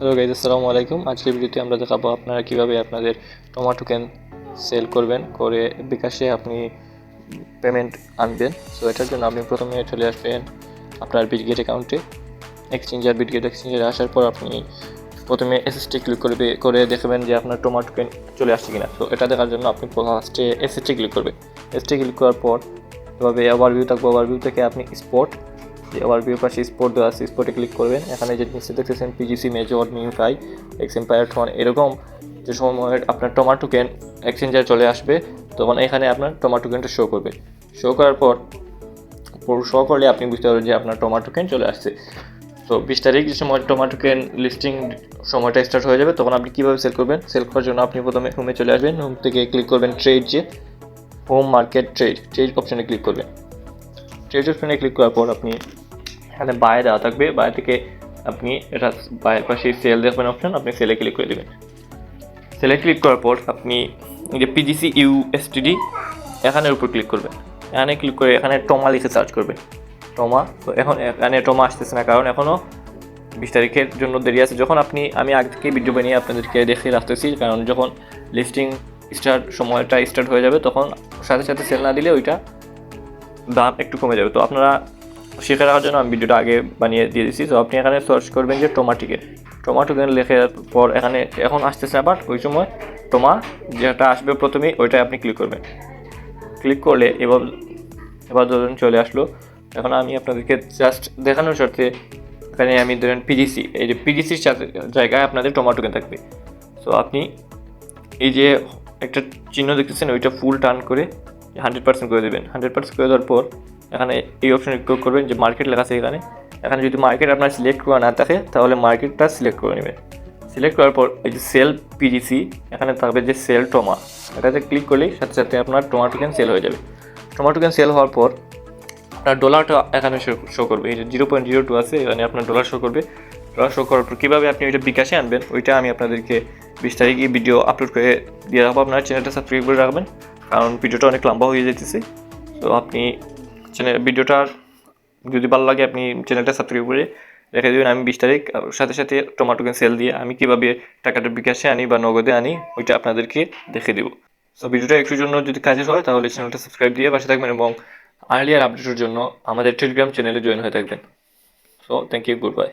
Hello guys আসসালামু আলাইকুম আজকের ভিডিওতে আমরা দেখাবো আপনারা কীভাবে আপনাদের টমাটো ক্যান সেল করবেন, করে বিকাশে আপনি পেমেন্ট আনবেন। সো এটার জন্য আপনি প্রথমে চলে আসবেন আপনার বিটগেট অ্যাকাউন্টে এক্সচেঞ্জার বিটগেট এক্সচেঞ্জারে আসার পর আপনি প্রথমে এসএসটি ক্লিক করবে করে দেখবেন যে আপনার টমাটো ক্যান চলে আসছে কিনা। তো এটা দেখার জন্য আপনি ফার্স্টে এসএসটি ক্লিক করবেন। এসটি ক্লিক করার পর এভাবে ওভারভিউ থাকবে। ওভারভিউ থেকে আপনি স্পট যে ওভারভিউ পাশে স্পোর্ট দেওয়া আছে স্পোর্টে ক্লিক করবেন। এখানে যে নিচে দেখতেছেন পিজিসি মেজর মিউফাই এক্স এম্পায়ার টন এরকম। যে সময় আপনার টমাটো ক্যান এক্সচেঞ্জার চলে আসবে তখন এখানে আপনার টমাটো ক্যানটা শো করবে শো করার পর শো করলে আপনি বুঝতে পারবেন যে আপনার টমাটো ক্যান চলে আসছে। তো বিশ তারিখ যে সময় টমাটো ক্যান লিস্টিং সময়টা স্টার্ট হয়ে যাবে, তখন আপনি কীভাবে সেল করবেন? সেল করার জন্য আপনি প্রথমে হোমে চলে আসবেন। হোম থেকে ক্লিক করবেন ট্রেড যে হোম মার্কেট ট্রেড ট্রেড অপশানে ক্লিক করবেন। ট্রেড অপশানে ক্লিক করার পর আপনি এখানে বায়ে দেওয়া থাকবে। বায়ে থেকে আপনি এটা বায়ের পাশে সেল দেখবেন অপশন আপনি সেলে ক্লিক করে দেবেন। সেলে ক্লিক করার পর আপনি যে পিজিসি ইউ ইউএসটিডি এখানের উপর ক্লিক করবেন। এখানে ক্লিক করে এখানে টমা লিখে সার্চ করবেন। টমা তো এখন এখানে টমা আসতেছে না, কারণ এখনও বিশ তারিখের জন্য দেরি আছে। যখন আপনি, আমি আগে থেকে ভিডিও বানিয়ে আপনাদেরকে দেখে রাখতেছি, কারণ যখন লিস্টিং স্টার্ট সময়টা স্টার্ট হয়ে যাবে, তখন সাথে সাথে সেল না দিলে ওইটা দাম একটু কমে যাবে। তো আপনারা শিখে রাখার জন্য আমি ভিডিওটা আগে বানিয়ে দিয়ে দিচ্ছি তো আপনি এখানে সার্চ করবেন যে টোমাটিকেন টোমাটোকেন লেখে পর এখানে, এখন আসতেছে আবার ওই সময় টোমা যেটা আসবে প্রথমেই ওইটাই আপনি ক্লিক করবেন। ক্লিক করলে এবার এবার ধরুন চলে আসলো। এখন আমি আপনাদেরকে জাস্ট দেখানোর স্বার্থে এখানে আমি ধরেন পিজিসি এই যে পিজিসির জায়গায় আপনাদের টমাটোকেন থাকবে। সো আপনি এই যে একটা চিহ্ন দেখতেছেন, ওইটা ফুল টার্ন করে হান্ড্রেড পার্সেন্ট করে দেবেন। হান্ড্রেড পার্সেন্ট করে দেওয়ার পর এখানে এই অপশানে ক্লিক করবেন যে মার্কেট লেখা আছে এখানে। এখানে যদি মার্কেট আপনার সিলেক্ট করা না থাকে, তাহলে মার্কেটটা সিলেক্ট করে নেবেন। সিলেক্ট করার পর এই যে সেল পিজিসি এখানে থাকবে যে সেল টোমা এটাতে ক্লিক করলেই সাথে সাথে আপনার টোমাটো ক্যান সেল হয়ে যাবে। টোমাটো ক্যান সেল হওয়ার পর আপনার ডলারটা এখানে শো করবে। এই যে জিরো পয়েন্ট জিরো টু আছে, এখানে আপনার ডলার শো করবে। ডলার শো করার পর কীভাবে আপনি ওইটা বিকাশে আনবেন, ওইটা আমি আপনাদেরকে বিশ তারিখে ভিডিও আপলোড করে দিয়ে রাখব। আপনার চ্যানেলটা সাবস্ক্রাইব করে রাখবেন, কারণ ভিডিওটা অনেক লম্বা হয়ে যেতেছে তো আপনি চ্যানেল ভিডিওটার যদি ভালো লাগে, আপনি চ্যানেলটা সাবস্ক্রাইব করে রেখে দেবেন। আমি বিশ তারিখ সাথে সাথে টমাটো কেন সেল দিয়ে আমি কীভাবে টাকাটা বিকাশে আনি বা নগদে আনি, ওইটা আপনাদেরকে দেখে দেবো। সো ভিডিওটা একটুর জন্য যদি কাজে হয় তাহলে চ্যানেলটা সাবস্ক্রাইব দিয়ে পাশে থাকবেন এবং আর্লিয়ার আপডেটের জন্য আমাদের টেলিগ্রাম চ্যানেলে জয়েন হয়ে থাকবেন। So thank you goodbye